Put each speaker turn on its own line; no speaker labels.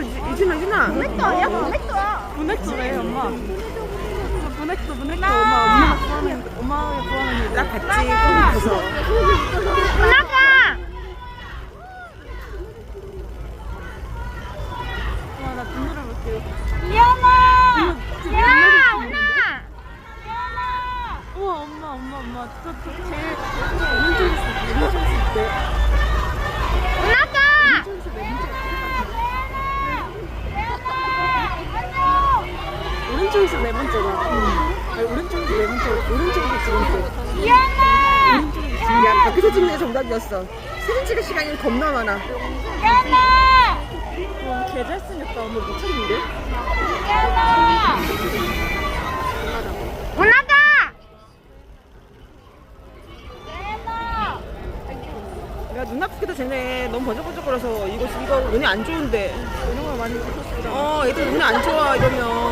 있어 유진아 유진아
야 보냈어.
문액도래 엄마. 문액도 문액도 엄마 엄마가 좋아하는 엄마가 좋아하는
나 같이 커서
나가.
와나 눈물을 볼게요.
이현아. 야 온나.
우와 엄마 엄마 엄마 저, 저 제일 오른쪽에서 네 번째가 아니 오른쪽에서 네 번째 오른쪽에서 두 번째
이현아.
야 밖에서 찍는 게 정답이었어 사진 찍을 시간이 겁나 많아
이현아.
와, 개 잘생겼다 오늘 미쳤는데?
이현아. 온나가.
야 눈앞이도 쟤네 너무 번쩍번쩍거려서 이거 이거 눈이 안 좋은데
이런 걸 많이 찍었어
어 애들 눈이 안 좋아 이러면